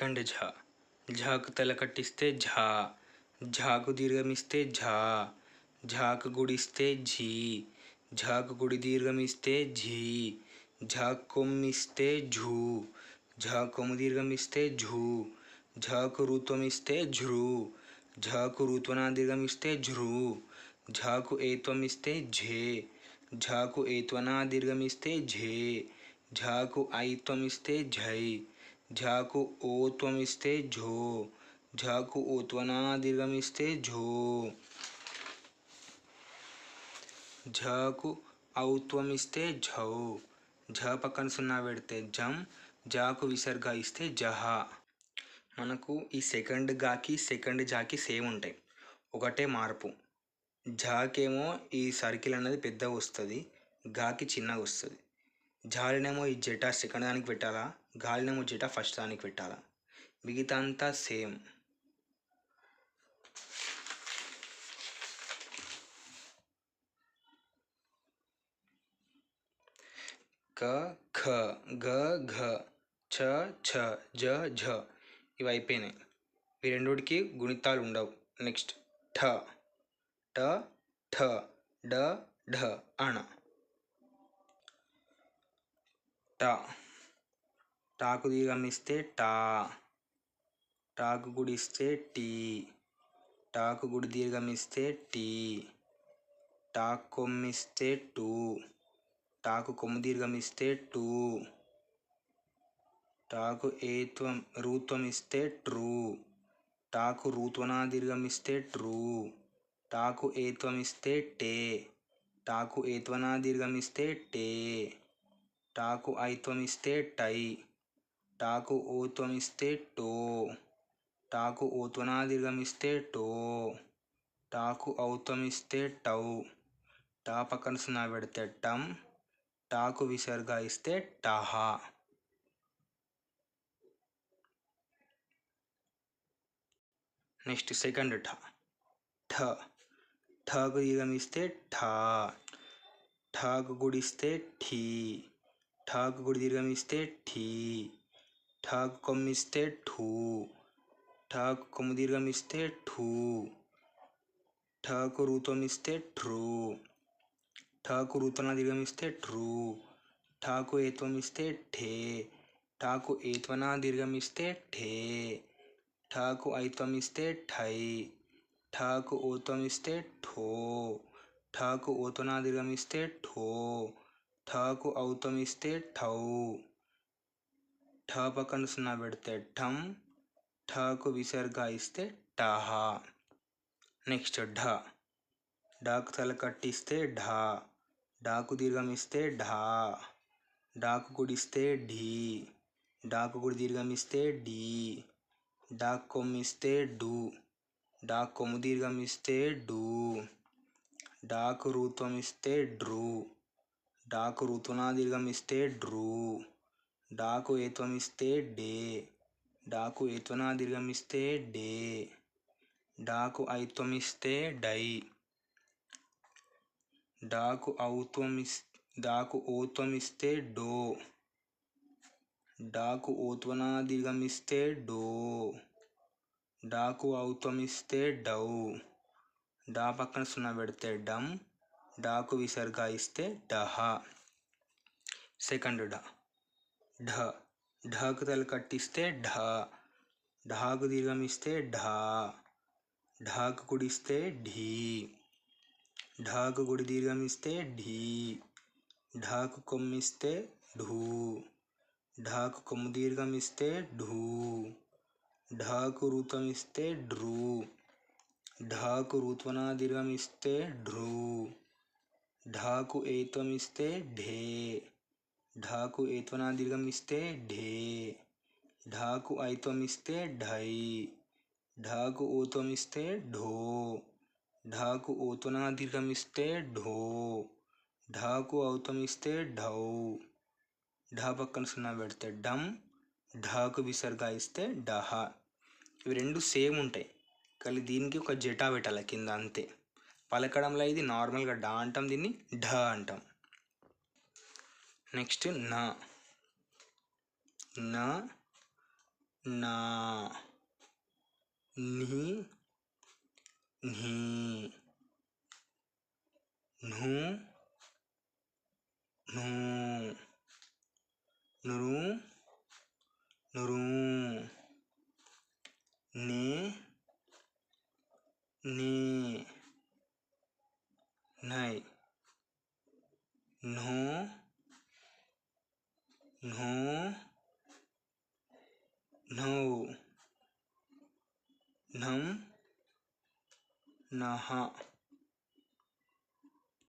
Second Jha. ఝాకు తలకట్టిస్తే ఝా. ఝాకు దీర్ఘమిస్తే ఝా. ఝాకు గుడిస్తే ఝీ. ఝాకు గుడి దీర్ఘమిస్తే ఝీ. ఝా కొమ్మిస్తే ఝూ. ఝా కొమ్ము దీర్ఘమిస్తే ఝూ. ఝాకు రుత్వమిస్తే ఝృ ఝాకు రుత్వనా దీర్ఘమిస్తే ఝ్రూ. ఝాకు ఏత్వమిస్తే ఝే. ఝాకు ఏత్వనా దీర్ఘమిస్తే ఝే. ఝాకు ఐత్వమిస్తే ఝై. ఝాకు ఓత్వమిస్తే ఝో ఝాకు ఓత్వనా దీర్ఘమిస్తే ఝో. ఝాకు ఔత్వమిస్తే ఝౌ ఝ పక్కన సున్నా పెడితే జం జాకు విసర్గ ఇస్తే జహ. మనకు ఈ సెకండ్ గాకి సెకండ్ జాకి సేమ్ ఉంటాయి. ఒకటే మార్పు. జాకేమో ఈ సర్కిల్ అనేది పెద్దగా వస్తుంది గాకి చిన్నగా వస్తుంది. జాలినేమో ఈ జటా సెకండ్ దానికి పెట్టాలా? గాలినేమో జట ఫస్ట్ దానికి పెట్టాలా? మిగతా అంతా సేమ్ క ఖ గ ఘ ఛ ఛ జ ఝ. ఇవి అయిపోయినాయి. ఈ రెండిటికి గుణితాలు ఉండవు. నెక్స్ట్ ఠ. ట ఠ డ ఢ అణ. టా. టాకు దీర్ఘమిస్తే టా టాకు గుడిస్తే టీ టాకు గుడి దీర్ఘమిస్తే టీ టాకు కొమ్మిస్తే టూ టాకు కొమ్ము దీర్ఘమిస్తే టూ టాకు ఏత్వం రూత్వం ఇస్తే ట్రూ టాకు రూత్వనా దీర్ఘమిస్తే ట్రూ టాకు ఏత్వం ఇస్తే టే టాకు ఏత్వనా దీర్ఘమిస్తే టే టాకు ఐత్వం ఇస్తే టై టాకు ఓత్వం ఇస్తే టో. టాకు ఓత్వనా టో. టాకు ఔత్వం ఇస్తే టౌ. టా పక్కన సున్నా పెడితే టమ్ టాకు విసర్గ ఇస్తే టహా. Next second ఠ. ఠ. ఠకు దీర్ఘమిస్తే ఠా. ఠాకు గుడిస్తే ఠీ. ఠాకు గుడి దీర్ఘమిస్తే ఠీ. ఠాకు కొమ్మిస్తే ఠూ ఠాకు కొమ్ము దీర్ఘమిస్తే ఠూ ఠాకు రూతమిస్తే ట్రూ ఠాకు రూతన దీర్ఘమిస్తే ట్రూ ఠాకు ఏత్వమిస్తే ఠే ఠాకు ఏత్వన దీర్ఘమిస్తే ఠే ఠాకు ఐత్వమిస్తే ఠై ఠాకు ఓత్వమిస్తే ఠో ఠాకు ఓత్వన దీర్ఘమిస్తే ఠో ఠాకు ఔత్వమిస్తే ఠౌ ఠ పక్కన సున్నా పెడితే ఠం ఠకు విసర్గ ఇస్తే ఠహ. నెక్స్ట్ ఢ. డాకు తల కట్టిస్తే ఢా. డాకు దీర్ఘమిస్తే ఢా. డాకు గుడిస్తే ఢీ. డాకు గుడి దీర్ఘమిస్తే డీ డాక్ కొమ్మిస్తే డూ. డాక్ కొమ్ము దీర్ఘమిస్తే డూ. డాకు రూత్వం ఇస్తే డ్రూ. డాకు ఋతునా దీర్ఘమిస్తే డ్రూ. డాకు ఏత్వం ఇస్తే డే. డాకు ఏత్వనా దీర్ఘమిస్తే డే. డాకు ఐత్వం ఇస్తే డై. డాకు ఔత్వమిస్ డాకు ఓత్వం ఇస్తే డో. డాకు ఓత్వన దీర్ఘమిస్తే డో. డాకు ఔత్వమిస్తే డౌ. డా పక్కన సున్నా పెడితే డమ్ డాకు విసర్గ ఇస్తే డహ. సెకండ్ డా. ఢ. ఢకు తల కట్టిస్తే ఢ. ఢాకు దీర్ఘమిస్తే ఢా. ఢాకు గుడిస్తే ఢీ. ఢాకు గుడి దీర్ఘమిస్తే ఢీ. ఢాకు కొమ్మిస్తే ఢూ. ఢాకు కొమ్ము దీర్ఘమిస్తే ఢూ. ఢాకు ఋతమిస్తే ఢ్రూ. ఢాకు ఋత్వనా దీర్ఘమిస్తే ఢ్రూ. ఢాకు ఏత్వమిస్తే ఢే. ఢాకు ఏత్వనా దీర్ఘమిస్తే ఢే ఢాకు ఐత్వమిస్తే ఢై ఢాకు ఓత్వమిస్తే ఢో ఢాకు ఓత్వనా దీర్ఘమిస్తే ఢో ఢాకు ఔత్వమిస్తే ఢౌ. ఢా పక్కన సున్నా పెడితే డమ్ ఢాకు విసర్గ ఇస్తే డహ ఇవి రెండు సేమ్ ఉంటాయి. కానీ దీనికి ఒక జటా పెట్టాలి కింద అంతే. పలకడంలో ఇది నార్మల్గా డా అంటాం దీన్ని ఢ అంటాం. నెక్స్ట్ నా. నా నా. నీ నీ. ను నూ. నురు నురు. నే నీ నో నో నౌ నం నహ